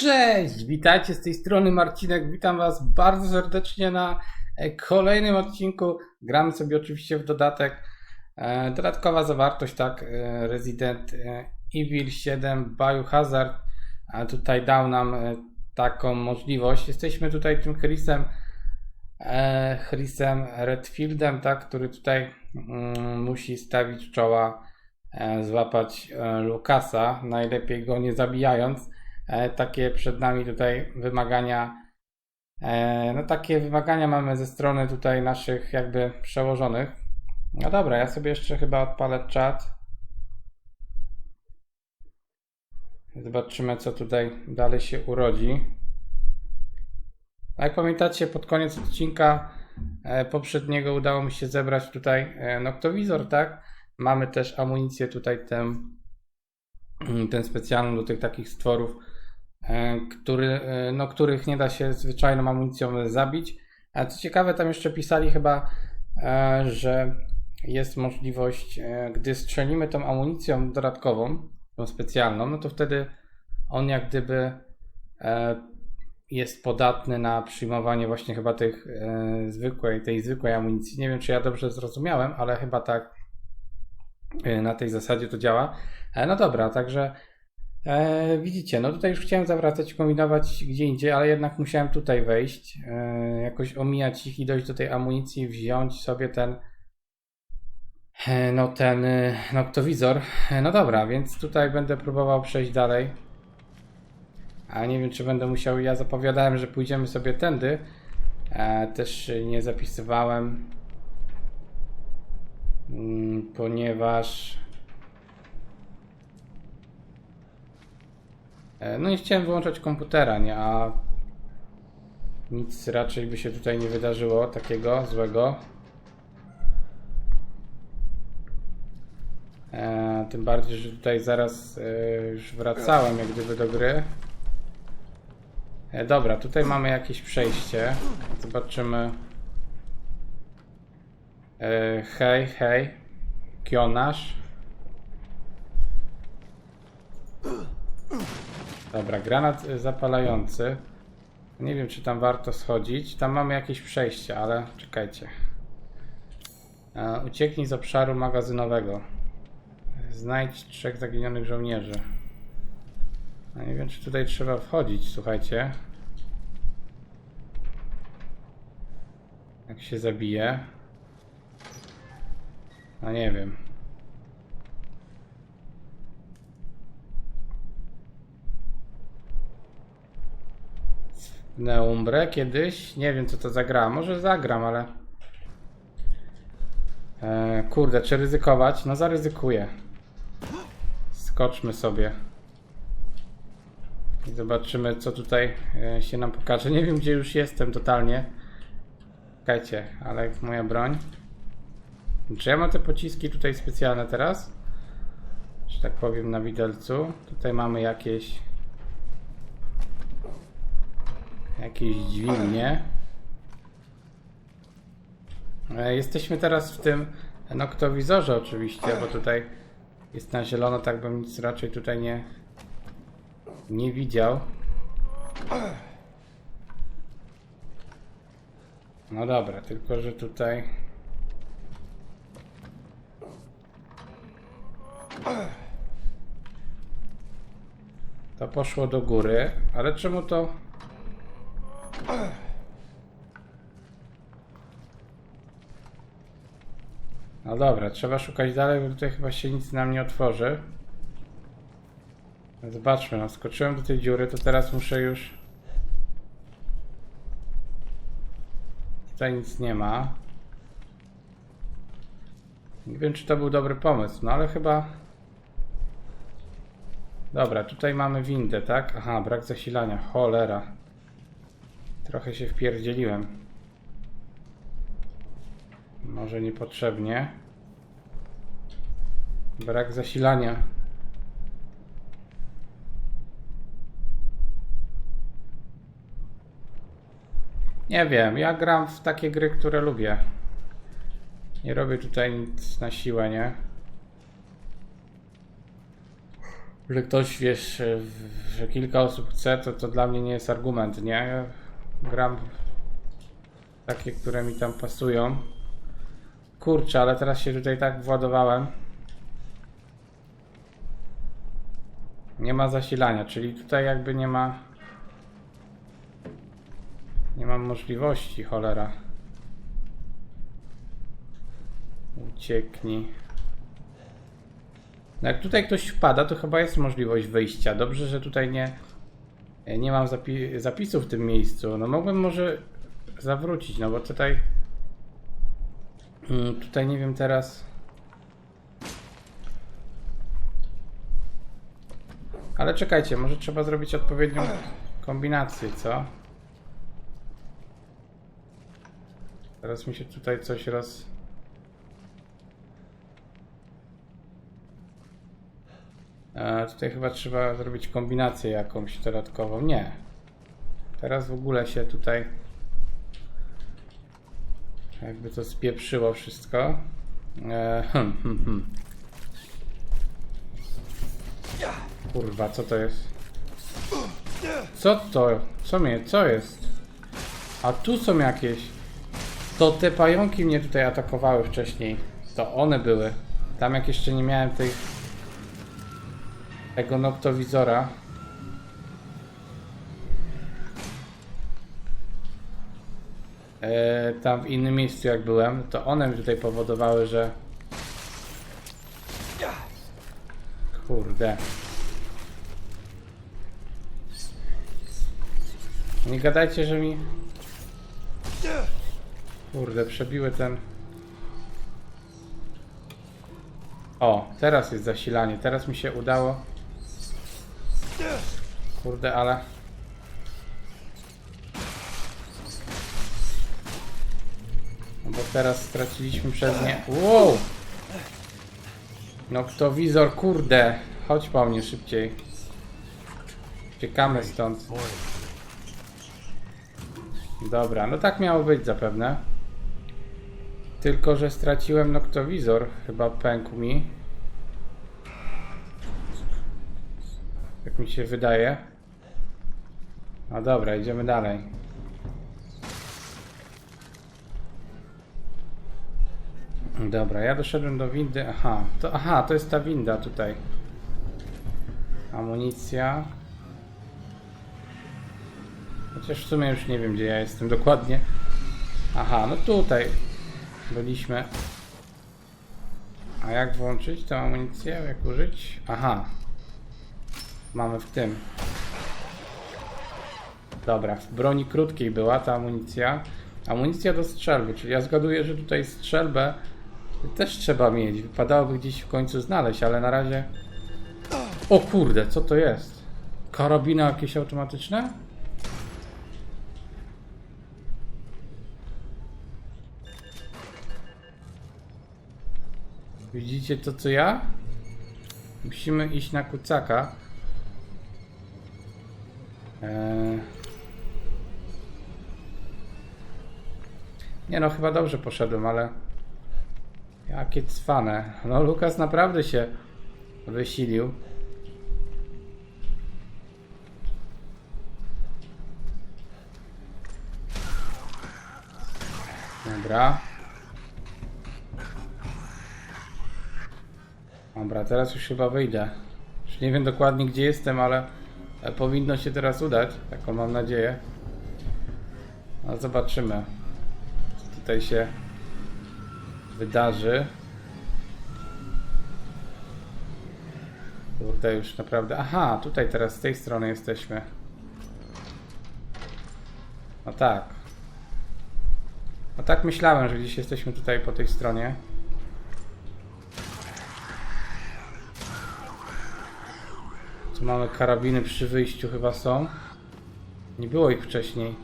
Cześć! Witajcie z tej strony Marcinek. Witam Was bardzo serdecznie na e, kolejnym odcinku. Gramy sobie oczywiście w dodatek. E, Dodatkowa zawartość, tak, e, Resident Evil 7 Biohazard. A tutaj dał nam taką możliwość. Jesteśmy tutaj tym Chrisem, Chrisem Redfieldem, tak, który tutaj mm, musi stawić czoła, złapać Lukasa, najlepiej go nie zabijając. E, takie przed nami tutaj wymagania. E, no takie wymagania mamy ze strony tutaj naszych jakby przełożonych. No dobra, ja sobie jeszcze chyba odpalę czat. Zobaczymy co tutaj dalej się urodzi. A Jak pamiętacie, pod koniec odcinka e, poprzedniego udało mi się zebrać tutaj noktowizor, tak? Mamy też amunicję tutaj ten, ten specjalną do tych takich stworów, który, e, no, których nie da się zwyczajną amunicją zabić. A co ciekawe, tam jeszcze pisali chyba, e, że jest możliwość, e, gdy strzelimy tą amunicją dodatkową, tą specjalną, no to wtedy on jak gdyby e, jest podatny na przyjmowanie właśnie chyba tych e, zwykłej, tej zwykłej amunicji. Nie wiem, czy ja dobrze zrozumiałem, ale chyba tak e, na tej zasadzie to działa. E, no dobra, także e, widzicie, no tutaj już chciałem zawracać, kombinować gdzie indziej, ale jednak musiałem tutaj wejść, e, jakoś omijać ich i dojść do tej amunicji, wziąć sobie ten e, no ten e, noktowizor. E, No dobra, więc tutaj będę próbował przejść dalej. A nie wiem, czy będę musiał. Ja zapowiadałem, że pójdziemy sobie tędy. E, też nie zapisywałem, mm, ponieważ. No nie chciałem wyłączać komputera, nie? A nic raczej by się tutaj nie wydarzyło takiego złego. E, tym bardziej, że tutaj zaraz e, już wracałem jak gdyby do gry. E, dobra, tutaj mamy jakieś przejście. Zobaczymy. E, hej, hej. Kionasz. Dobra, granat e, zapalający. Nie wiem, czy tam warto schodzić. Tam mamy jakieś przejście, ale czekajcie. Ucieknij z obszaru magazynowego. Znajdź trzech zaginionych żołnierzy. Nie wiem, czy tutaj trzeba wchodzić, słuchajcie. Jak się zabije. No nie wiem. Neumbre kiedyś? Nie wiem, co to za gra. Może zagram, ale... E, kurde, czy ryzykować? No zaryzykuję. Skoczmy sobie. I zobaczymy, co tutaj e, się nam pokaże. Nie wiem, gdzie już jestem totalnie. Czekajcie, ale moja broń. Czy ja mam te pociski tutaj specjalne teraz? Że tak powiem na widelcu. Tutaj mamy jakieś... Jakieś dźwignie. E, Jesteśmy teraz w tym noktowizorze oczywiście, bo tutaj jest na zielono, tak bym nic raczej tutaj nie, nie widział. No dobra, tylko że tutaj. To poszło do góry, ale czemu to. No dobra, trzeba szukać dalej, bo tutaj chyba się nic nam nie otworzy. Zobaczmy, no skoczyłem do tej dziury, to teraz muszę już... Tutaj nic nie ma. Nie wiem, czy to był dobry pomysł, no ale chyba... Dobra, tutaj mamy windę, tak? Aha, brak zasilania, cholera. Trochę się wpierdzieliłem. Może niepotrzebnie. Brak zasilania. Nie wiem, ja gram w takie gry, które lubię. Nie robię tutaj nic na siłę, nie? że ktoś, wiesz, że kilka osób chce, to, to dla mnie nie jest argument, nie? Gram w takie, które mi tam pasują. Kurczę, ale teraz się tutaj tak władowałem. Nie ma zasilania, czyli tutaj jakby nie ma... Nie mam możliwości, cholera. Ucieknij. No jak tutaj ktoś wpada, to chyba jest możliwość wyjścia. Dobrze, że tutaj nie, nie mam zapi zapisu w tym miejscu. No mogłem może zawrócić, no bo tutaj mm, tutaj nie wiem teraz ale czekajcie, może trzeba zrobić odpowiednią kombinację, co? Teraz mi się tutaj coś roz... Tutaj chyba trzeba zrobić kombinację jakąś dodatkową. Nie. Teraz w ogóle się tutaj jakby to spieprzyło wszystko. E, hmm, hmm, hmm. Kurwa, co to jest? Co to? Co mnie? Co jest? A tu są jakieś. To te pająki mnie tutaj atakowały wcześniej. To one były. Tam jak jeszcze nie miałem tej tego noktowizora. E, tam w innym miejscu jak byłem, to one mi tutaj powodowały, że... Kurde. Nie gadajcie, że mi... Kurde, przebiły ten... O, teraz jest zasilanie. Teraz mi się udało. Kurde, ale... No bo teraz straciliśmy przez nie... Wow! No kto wizor, kurde! Chodź po mnie szybciej. Uciekamy stąd. Dobra, no tak miało być zapewne. Tylko, że straciłem noktowizor. Chyba pękł mi. Mi się wydaje. No dobra, idziemy dalej. Dobra, ja doszedłem do windy. Aha, to, aha, to jest ta winda tutaj. Amunicja. Chociaż w sumie już nie wiem, gdzie ja jestem dokładnie. Aha, no tutaj byliśmy. A jak włączyć tę amunicję? Jak użyć? Aha. Mamy w tym. Dobra, w broni krótkiej była ta amunicja. Amunicja do strzelby, czyli ja zgaduję, że tutaj strzelbę też trzeba mieć. Wypadałoby gdzieś w końcu znaleźć, ale na razie... O kurde, co to jest? Karabiny jakieś automatyczne? Widzicie to co ja? Musimy iść na kucaka. Eee... Nie no, chyba dobrze poszedłem, ale... Jakie cwane. No, Lukas naprawdę się wysilił. Dobra. Dobra, teraz już chyba wyjdę. Już nie wiem dokładnie gdzie jestem, ale e, powinno się teraz udać. Taką mam nadzieję. No zobaczymy. Co tutaj się wydarzy. Kurde, już naprawdę. Aha, tutaj teraz z tej strony jesteśmy. No tak. No tak myślałem, że gdzieś jesteśmy tutaj po tej stronie. Tu mamy karabiny przy wyjściu chyba są. Nie było ich wcześniej.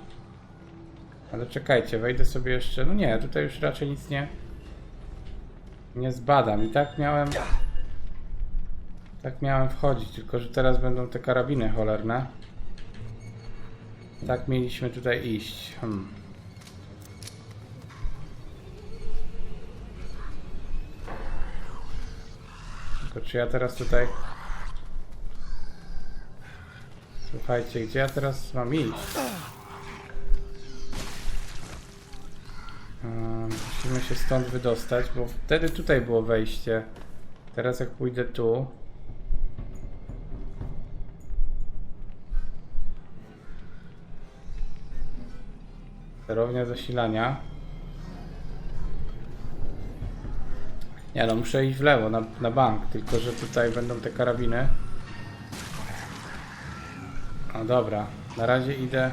Ale czekajcie, wejdę sobie jeszcze. No nie, tutaj już raczej nic nie. Nie zbadam. I tak miałem. Tak miałem wchodzić, tylko że teraz będą te karabiny cholerne. Tak mieliśmy tutaj iść. Hmm. Tylko czy ja teraz tutaj Słuchajcie, gdzie ja teraz mam iść? Ehm, Musimy się stąd wydostać, bo wtedy tutaj było wejście. Teraz jak pójdę tu... Sterownia zasilania. Nie no, muszę iść w lewo, na, na bank, tylko że tutaj będą te karabiny. No dobra, na razie idę.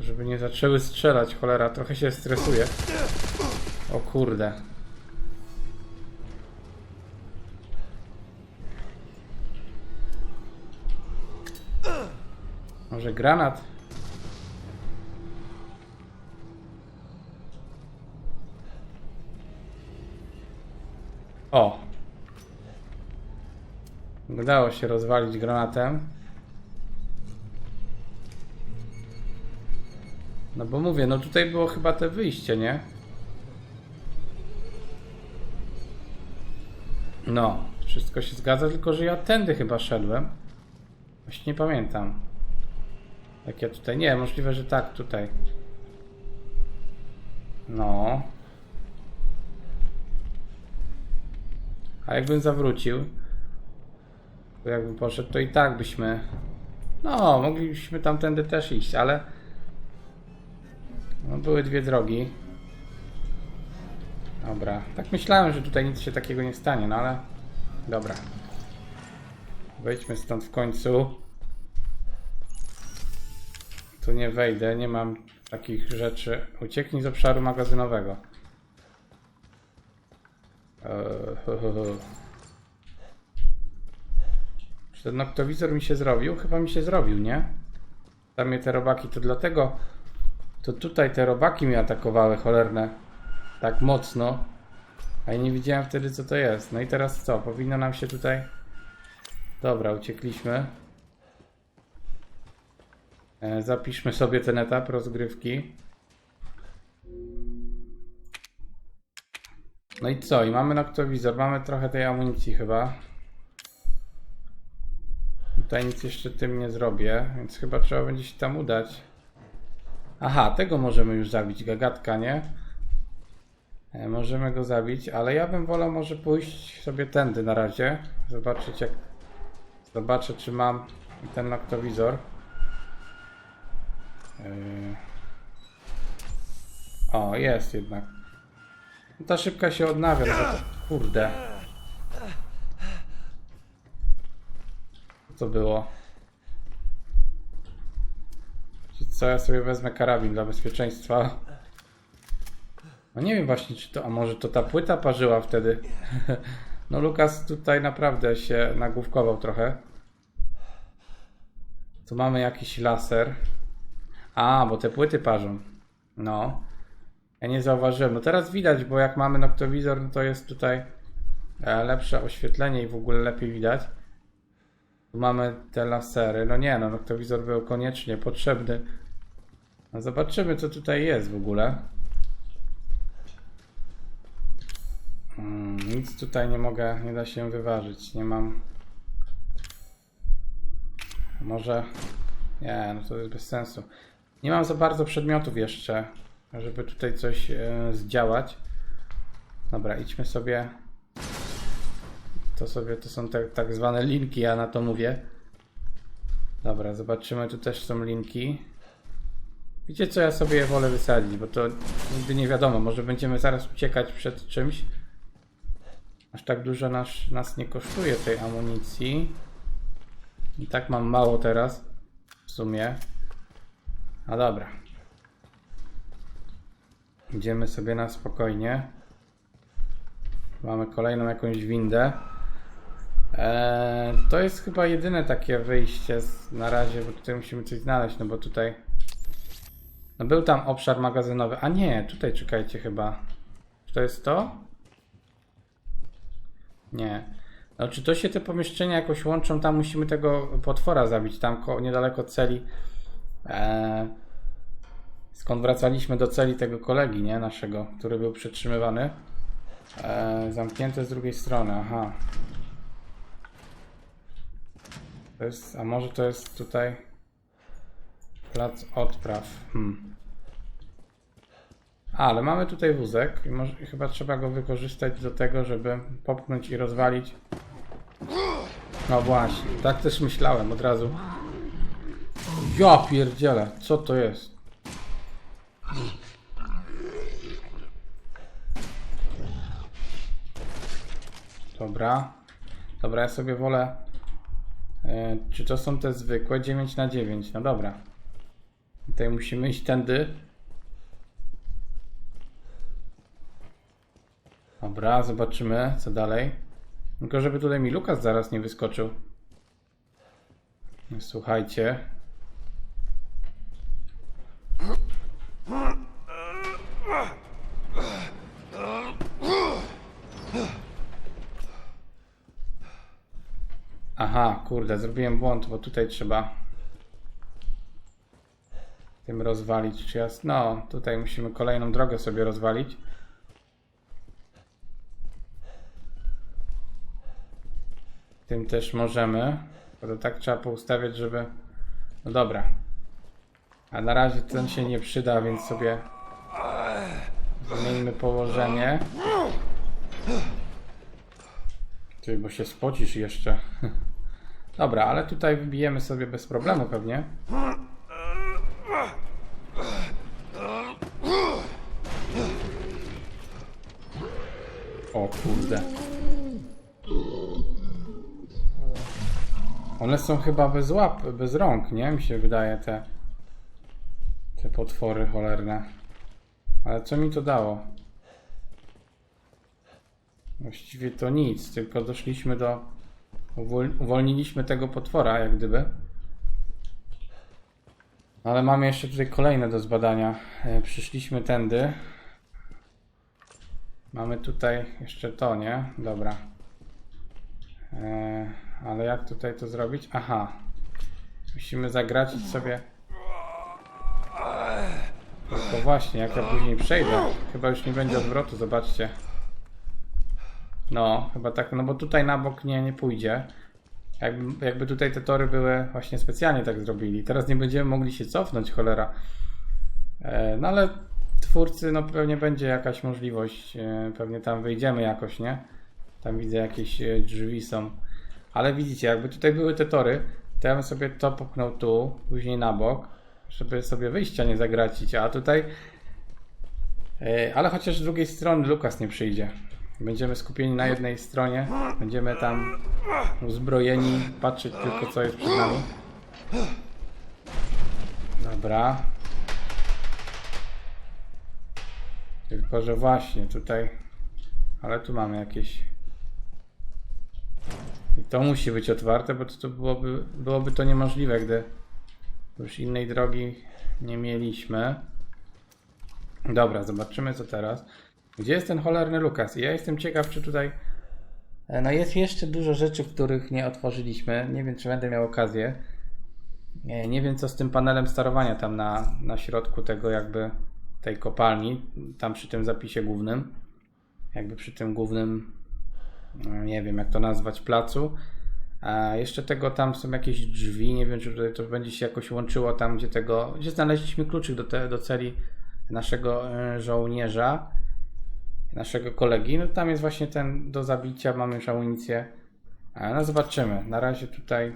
Żeby nie zaczęły strzelać, cholera, trochę się stresuję. O kurde. Może granat? O! Udało się rozwalić granatem. No bo mówię, no tutaj było chyba te wyjście, nie? No, wszystko się zgadza, tylko że ja tędy chyba szedłem. Właśnie nie pamiętam. Jak ja tutaj. Nie, możliwe, że tak, tutaj. No. A jakbym zawrócił, to jakbym poszedł, to i tak byśmy. No, moglibyśmy tamtędy też iść, ale. No, były dwie drogi. Dobra. Tak myślałem, że tutaj nic się takiego nie stanie, no ale. Dobra. Wejdźmy stąd w końcu. Tu nie wejdę, nie mam takich rzeczy. Ucieknij z obszaru magazynowego. Eee, ten noktowizor mi się zrobił? Chyba mi się zrobił, nie? Tam mnie te robaki, to dlatego to tutaj te robaki mnie atakowały cholerne tak mocno. A ja nie widziałem wtedy co to jest. No i teraz co? Powinno nam się tutaj... Dobra, uciekliśmy. E, Zapiszmy sobie ten etap rozgrywki. No i co? I mamy noktowizor. Mamy trochę tej amunicji chyba. Tutaj nic jeszcze tym nie zrobię, więc chyba trzeba będzie się tam udać. Aha, tego możemy już zabić. Gagatka, nie? E, Możemy go zabić, ale ja bym wolał może pójść sobie tędy na razie. Zobaczyć jak... Zobaczę czy mam ten noktowizor. Yy. O, jest jednak. Ta szybka się odnawia, to... Kurde. Co to było? Co, ja sobie wezmę karabin dla bezpieczeństwa. No nie wiem właśnie, czy to... A może to ta płyta parzyła wtedy? No Lukas tutaj naprawdę się nagłówkował trochę. Tu mamy jakiś laser. A, bo te płyty parzą. No. Ja nie zauważyłem. No teraz widać, bo jak mamy noktowizor, no to jest tutaj e, lepsze oświetlenie i w ogóle lepiej widać. Mamy te lasery. No nie, no noktowizor był koniecznie potrzebny. No zobaczymy, co tutaj jest w ogóle. Hmm, nic tutaj nie mogę, nie da się wyważyć. Nie mam. Może. Nie, no to jest bez sensu. Nie mam za bardzo przedmiotów jeszcze, żeby tutaj coś e, zdziałać. Dobra, idźmy sobie. To sobie to są te tak zwane linki, ja na to mówię. Dobra, zobaczymy, tu też są linki. Wiecie co, ja sobie je wolę wysadzić, bo to nigdy nie wiadomo, może będziemy zaraz uciekać przed czymś. Aż tak dużo nas, nas nie kosztuje tej amunicji. I tak mam mało teraz, w sumie. No dobra. Idziemy sobie na spokojnie. Mamy kolejną jakąś windę. Eee, to jest chyba jedyne takie wyjście z, na razie, bo tutaj musimy coś znaleźć, no bo tutaj... No był tam obszar magazynowy. A nie, tutaj czekajcie chyba. Czy to jest to? Nie. No, czy to się te pomieszczenia jakoś łączą? Tam musimy tego potwora zabić, tam ko- niedaleko celi. Eee, skąd wracaliśmy do celi tego kolegi, nie? Naszego, który był przetrzymywany. Eee, zamknięte z drugiej strony, aha. To jest, a może to jest tutaj plac odpraw. Hmm. Ale mamy tutaj wózek i może, i chyba trzeba go wykorzystać do tego, żeby popchnąć i rozwalić. No właśnie, tak też myślałem od razu. Ja pierdzielę, co to jest? Dobra. Dobra, ja sobie wolę. E, czy to są te zwykłe 9 na 9? No dobra. Tutaj musimy iść tędy. Dobra, zobaczymy co dalej. Tylko żeby tutaj mi Lukas zaraz nie wyskoczył. Słuchajcie. Kurde, zrobiłem błąd, bo tutaj trzeba tym rozwalić. Czy. No, tutaj musimy kolejną drogę sobie rozwalić. Tym też możemy. Bo to tak trzeba poustawiać, żeby... No dobra. A na razie ten się nie przyda, więc sobie zmieńmy położenie. Ty, bo się spocisz jeszcze. Dobra, ale tutaj wybijemy sobie bez problemu pewnie. O kurde. One są chyba bez łap, bez rąk, nie? Mi się wydaje te te potwory cholerne. Ale co mi to dało? Właściwie to nic, tylko doszliśmy do. Uwol... Uwolniliśmy tego potwora, jak gdyby. Ale mamy jeszcze tutaj kolejne do zbadania. E, Przyszliśmy tędy. Mamy tutaj jeszcze to, nie? Dobra. E, ale jak tutaj to zrobić? Aha. Musimy zagracić sobie. To właśnie, jak ja później przejdę. Chyba już nie będzie odwrotu, zobaczcie. No, chyba tak, no bo tutaj na bok nie, nie pójdzie. Jakby, jakby tutaj te tory były właśnie specjalnie tak zrobili. Teraz nie będziemy mogli się cofnąć, cholera. E, no ale twórcy, no pewnie będzie jakaś możliwość, e, pewnie tam wyjdziemy jakoś, nie? Tam widzę jakieś e, drzwi są. Ale widzicie, jakby tutaj były te tory, to ja bym sobie to popchnął tu, później na bok, żeby sobie wyjścia nie zagracić, a tutaj... Ale chociaż z drugiej strony Lukas nie przyjdzie. Będziemy skupieni na jednej stronie, będziemy tam uzbrojeni, patrzeć tylko co jest przed nami. Dobra. Tylko, że właśnie tutaj, ale tu mamy jakieś i to musi być otwarte, bo to, to byłoby, byłoby to niemożliwe, gdy już innej drogi nie mieliśmy. Dobra, zobaczymy co teraz. Gdzie jest ten cholerny Lukas? Ja jestem ciekaw, czy tutaj. E, No jest jeszcze dużo rzeczy, których nie otworzyliśmy. Nie wiem, czy będę miał okazję. Nie, nie wiem, co z tym panelem sterowania tam na, na środku tego jakby tej kopalni, tam przy tym zapisie głównym. Jakby przy tym głównym, no, nie wiem jak to nazwać, placu. A jeszcze tego tam są jakieś drzwi, nie wiem czy tutaj to będzie się jakoś łączyło tam, gdzie tego, gdzie znaleźliśmy kluczyk do, te, do celi naszego e, żołnierza, naszego kolegi. No tam jest właśnie ten do zabicia, mamy już amunicję. No zobaczymy. Na razie tutaj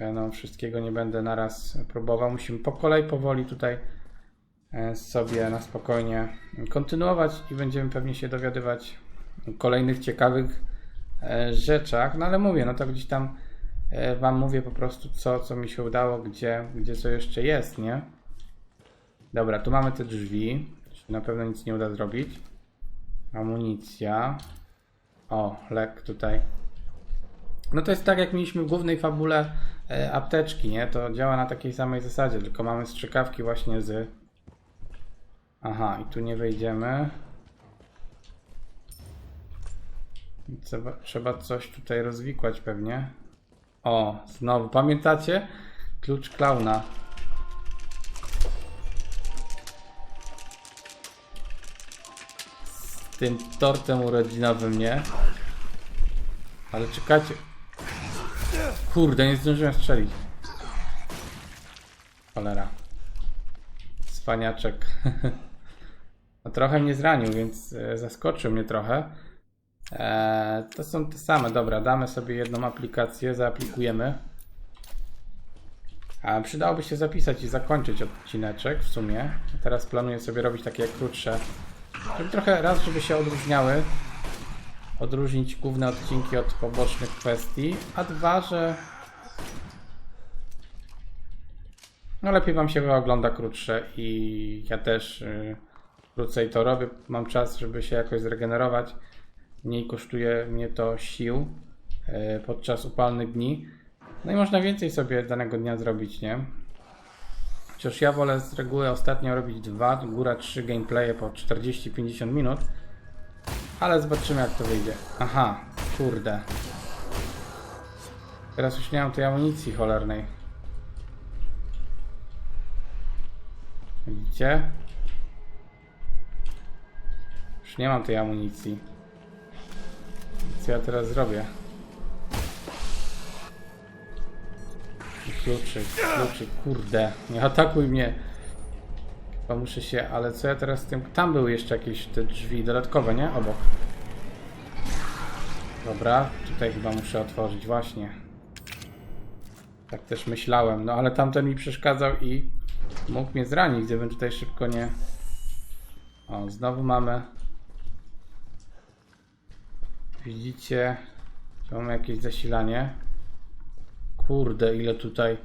ja no, wszystkiego nie będę naraz próbował. Musimy po kolei, powoli tutaj e, sobie na spokojnie kontynuować i będziemy pewnie się dowiadywać kolejnych ciekawych e, rzeczach. No ale mówię, no to gdzieś tam e, Wam mówię po prostu co, co mi się udało, gdzie, gdzie co jeszcze jest, nie? Dobra, tu mamy te drzwi. Na pewno nic nie uda zrobić. Amunicja. O, lek tutaj. No to jest tak jak mieliśmy w głównej fabule e, apteczki, nie? To działa na takiej samej zasadzie, tylko mamy strzykawki właśnie z... Aha, i tu nie wejdziemy. Trzeba, trzeba coś tutaj rozwikłać pewnie. O, znowu, pamiętacie? Klucz klauna. Tym tortem urodzinowym, nie? Ale czekajcie. Kurde, nie zdążyłem strzelić. Cholera. Spaniaczek. No trochę mnie zranił, więc e, zaskoczył mnie trochę. Eee, to są te same, dobra, damy sobie jedną aplikację, zaaplikujemy. A przydałoby się zapisać i zakończyć odcineczek w sumie. Teraz planuję sobie robić takie krótsze, żeby trochę raz, żeby się odróżniały, odróżnić główne odcinki od pobocznych kwestii, a dwa, że no lepiej Wam się ogląda krótsze i ja też y, krócej to robię. Mam czas, żeby się jakoś zregenerować. Mniej kosztuje mnie to sił y, podczas upalnych dni. No i można więcej sobie danego dnia zrobić, nie? Chociaż ja wolę z reguły ostatnio robić dwa, góra trzy gameplaye po 40-50 minut. Ale zobaczymy jak to wyjdzie. Aha, kurde. Teraz już nie mam tej amunicji cholernej. Widzicie? Już nie mam tej amunicji. Co ja teraz zrobię? Kluczyk, kluczyk, kurde. Nie atakuj mnie. Chyba muszę się, ale co ja teraz tym... Tam były jeszcze jakieś te drzwi dodatkowe, nie? Obok. Dobra, tutaj chyba muszę otworzyć, właśnie. Tak też myślałem, no ale tamten mi przeszkadzał i mógł mnie zranić, gdybym tutaj szybko nie... O, znowu mamy... Widzicie? Tu mamy jakieś zasilanie. Kurde, ile tutaj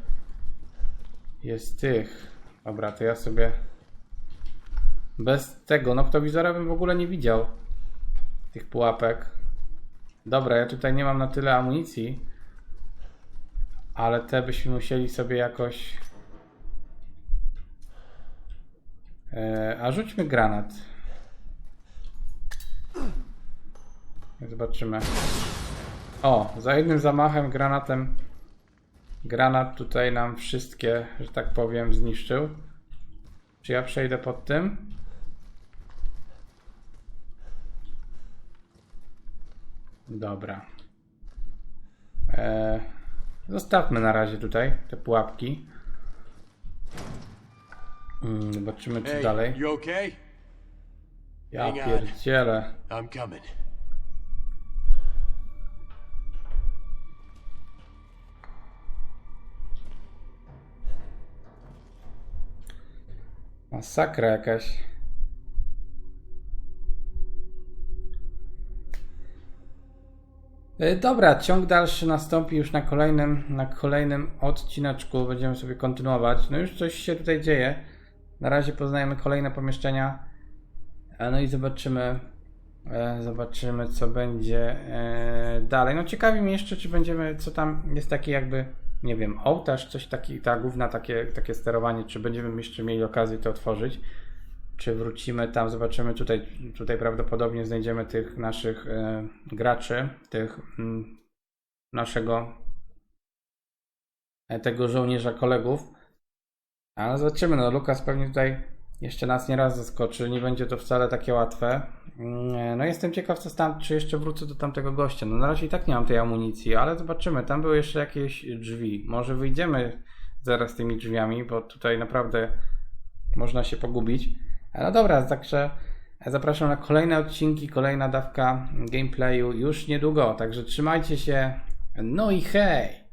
jest tych. Dobra, to ja sobie bez tego noktowizora bym w ogóle nie widział tych pułapek. Dobra, ja tutaj nie mam na tyle amunicji, ale te byśmy musieli sobie jakoś. E, a rzućmy granat. Zobaczymy. O, za jednym zamachem granatem Granat tutaj nam wszystkie, że tak powiem, zniszczył. Czy ja przejdę pod tym? Dobra. Eee, zostawmy na razie tutaj te pułapki. Mm, zobaczymy czy dalej. you okay? Ja pierdzielę. I'm coming. Masakra jakaś. E, Dobra, ciąg dalszy nastąpi już na kolejnym, na kolejnym odcineczku. Będziemy sobie kontynuować. No już coś się tutaj dzieje. Na razie poznajemy kolejne pomieszczenia. E, No i zobaczymy, e, zobaczymy co będzie dalej. No ciekawi mnie jeszcze, czy będziemy, co tam jest taki jakby, nie wiem, ołtarz, coś taki, ta główna takie, takie sterowanie, czy będziemy jeszcze mieli okazję to otworzyć. Czy wrócimy tam, zobaczymy tutaj, tutaj prawdopodobnie znajdziemy tych naszych e, graczy, tych mm, naszego e, tego żołnierza kolegów. Ale zobaczymy, no Lukas pewnie tutaj jeszcze nas nie raz zaskoczy, nie będzie to wcale takie łatwe. Mm, No jestem ciekaw, co tam, czy jeszcze wrócę do tamtego gościa. No na razie i tak nie mam tej amunicji, ale zobaczymy. Tam były jeszcze jakieś drzwi. Może wyjdziemy zaraz tymi drzwiami, bo tutaj naprawdę można się pogubić. No dobra, także zapraszam na kolejne odcinki, kolejna dawka gameplayu już niedługo. Także trzymajcie się. No i hej!